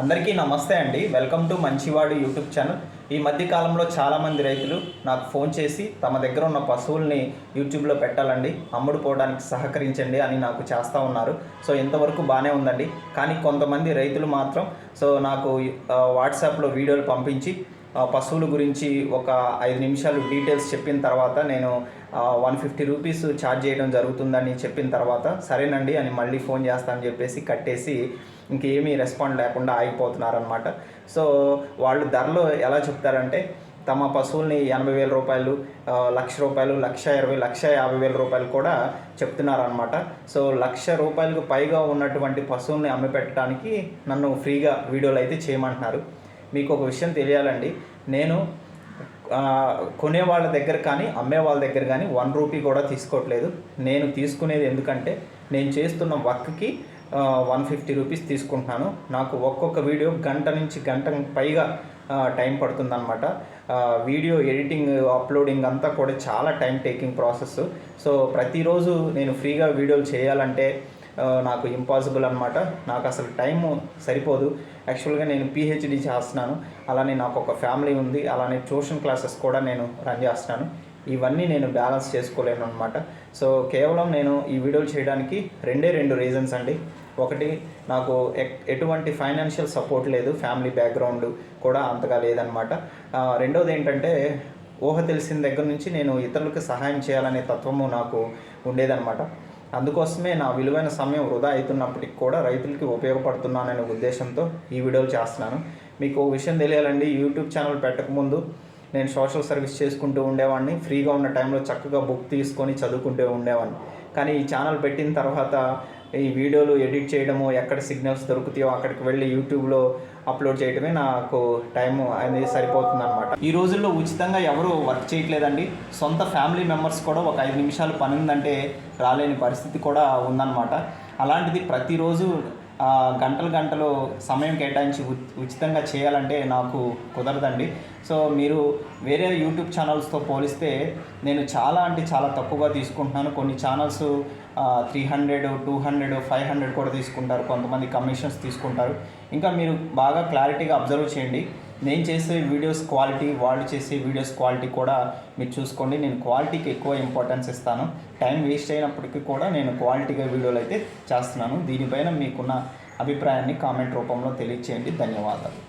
అందరికీ నమస్తే అండి. వెల్కమ్ టు మంచివాడు యూట్యూబ్ ఛానల్. ఈ మధ్య కాలంలో చాలామంది రైతులు నాకు ఫోన్ చేసి తమ దగ్గర ఉన్న పశువుల్ని యూట్యూబ్లో పెట్టాలండి. అమ్ముడుపోవడానికి సహకరించండి అని నాకు చేస్తూ ఉన్నారు. సో ఇంతవరకు బాగానే ఉందండి. కానీ కొంతమంది రైతులు మాత్రం సో నాకు వాట్సాప్లో వీడియోలు పంపించి పశువుల గురించి ఒక ఐదు నిమిషాలు డీటెయిల్స్ చెప్పిన తర్వాత నేను వన్ ఫిఫ్టీ రూపీస్ ఛార్జ్ చేయడం జరుగుతుందని చెప్పిన తర్వాత సరేనండి అని మళ్ళీ ఫోన్ చేస్తానని చెప్పేసి కట్టేసి ఇంకేమీ రెస్పాండ్ లేకుండా ఆగిపోతున్నారనమాట సో వాళ్ళు ధరలు ఎలా చెప్తారంటే తమ పశువుల్ని ఎనభై వేల రూపాయలు లక్ష రూపాయలు లక్ష ఇరవై లక్ష యాభై వేల రూపాయలు కూడా చెప్తున్నారనమాట సో లక్ష రూపాయలకు పైగా ఉన్నటువంటి పశువుల్ని అమ్మి పెట్టడానికి నన్ను ఫ్రీగా వీడియోలు అయితే చేయమంటున్నారు. మీకు ఒక విషయం తెలియాలండి. నేను కొనే వాళ్ళ దగ్గర కానీ అమ్మే వాళ్ళ దగ్గర కానీ వన్ రూపీ కూడా తీసుకోవట్లేదు. నేను తీసుకునేది ఎందుకంటే నేను చేస్తున్న వర్క్కి వన్ ఫిఫ్టీ రూపీస్ తీసుకుంటున్నాను. నాకు ఒక్కొక్క వీడియో గంట నుంచి గంట పైగా టైం పడుతుందన్నమాట. వీడియో ఎడిటింగ్ అప్లోడింగ్ అంతా కూడా చాలా టైం టేకింగ్ ప్రాసెస్ సో ప్రతిరోజు నేను ఫ్రీగా వీడియోలు చేయాలంటే నాకు ఇంపాసిబుల్ అనమాట నాకు అసలు టైము సరిపోదు. యాక్చువల్గా నేను పిహెచ్డి చేస్తున్నాను. అలానే నాకు ఒక ఫ్యామిలీ ఉంది. అలానే ట్యూషన్ క్లాసెస్ కూడా నేను రన్ చేస్తున్నాను. ఇవన్నీ నేను బ్యాలెన్స్ చేసుకోలేను అనమాట సో కేవలం నేను ఈ వీడియోలు చేయడానికి రెండే రెండు రీజన్స్ అండి. ఒకటి నాకు ఎక్- ఎటువంటి ఫైనాన్షియల్ సపోర్ట్ లేదు. ఫ్యామిలీ బ్యాక్గ్రౌండ్ కూడా అంతగా లేదనమాట రెండోది ఏంటంటే ఊహ తెలిసిన దగ్గర నుంచి నేను ఇతరులకు సహాయం చేయాలనే తత్వము నాకు ఉండేదన్నమాట. అందుకోసమే నా విలువైన సమయం వృధా అవుతున్నప్పటికి కూడా రైతులకి ఉపయోగపడుతున్నాననే ఉద్దేశంతో ఈ వీడియోలు చేస్తున్నాను. మీకు ఓ విషయం తెలియాలండి యూట్యూబ్ ఛానల్ పెట్టకముందు నేను సోషల్ సర్వీస్ చేసుకుంటూ ఉండేవాడిని ఫ్రీగా ఉన్న టైంలో చక్కగా బుక్ తీసుకొని చదువుకుంటూ ఉండేవాడిని కానీ ఈ ఛానల్ పెట్టిన తర్వాత ఈ వీడియోలు ఎడిట్ చేయడము ఎక్కడ సిగ్నల్స్ దొరుకుతాయో అక్కడికి వెళ్ళి యూట్యూబ్లో అప్లోడ్ చేయడమే నాకు టైం అనేది సరిపోతుంది అనమాట ఈ రోజుల్లో ఉచితంగా ఎవరు వర్క్ చేయట్లేదండి. సొంత ఫ్యామిలీ మెంబర్స్ కూడా ఒక ఐదు నిమిషాలు పని ఉందంటే రాలేని పరిస్థితి కూడా ఉందన్నమాట. అలాంటిది ప్రతిరోజు గంటలు గంటలు సమయం కేటాయించి ఉచితంగా చేయాలంటే నాకు కుదరదండి. సో మీరు వేరే యూట్యూబ్ ఛానల్స్తో పోలిస్తే నేను చాలా అంటే చాలా తక్కువగా తీసుకుంటున్నాను. కొన్ని channels three hundred two hundred five hundred కూడా తీసుకుంటారు. కొంతమంది కమిషన్స్ తీసుకుంటారు. ఇంకా మీరు బాగా క్లారిటీగా అబ్జర్వ్ చేయండి. నేను చేసే వీడియోస్ క్వాలిటీ వాళ్ళు చేసే వీడియోస్ క్వాలిటీ కూడా మీరు చూసుకోండి. నేను క్వాలిటీకి ఎక్కువ ఇంపార్టెన్స్ ఇస్తాను. టైం వేస్ట్ అయినప్పటికీ కూడా నేను క్వాలిటీగా వీడియోలు అయితే చేస్తున్నాను. దీనిపైన మీకున్న అభిప్రాయాన్ని కామెంట్ రూపంలో తెలియచేయండి. ధన్యవాదాలు.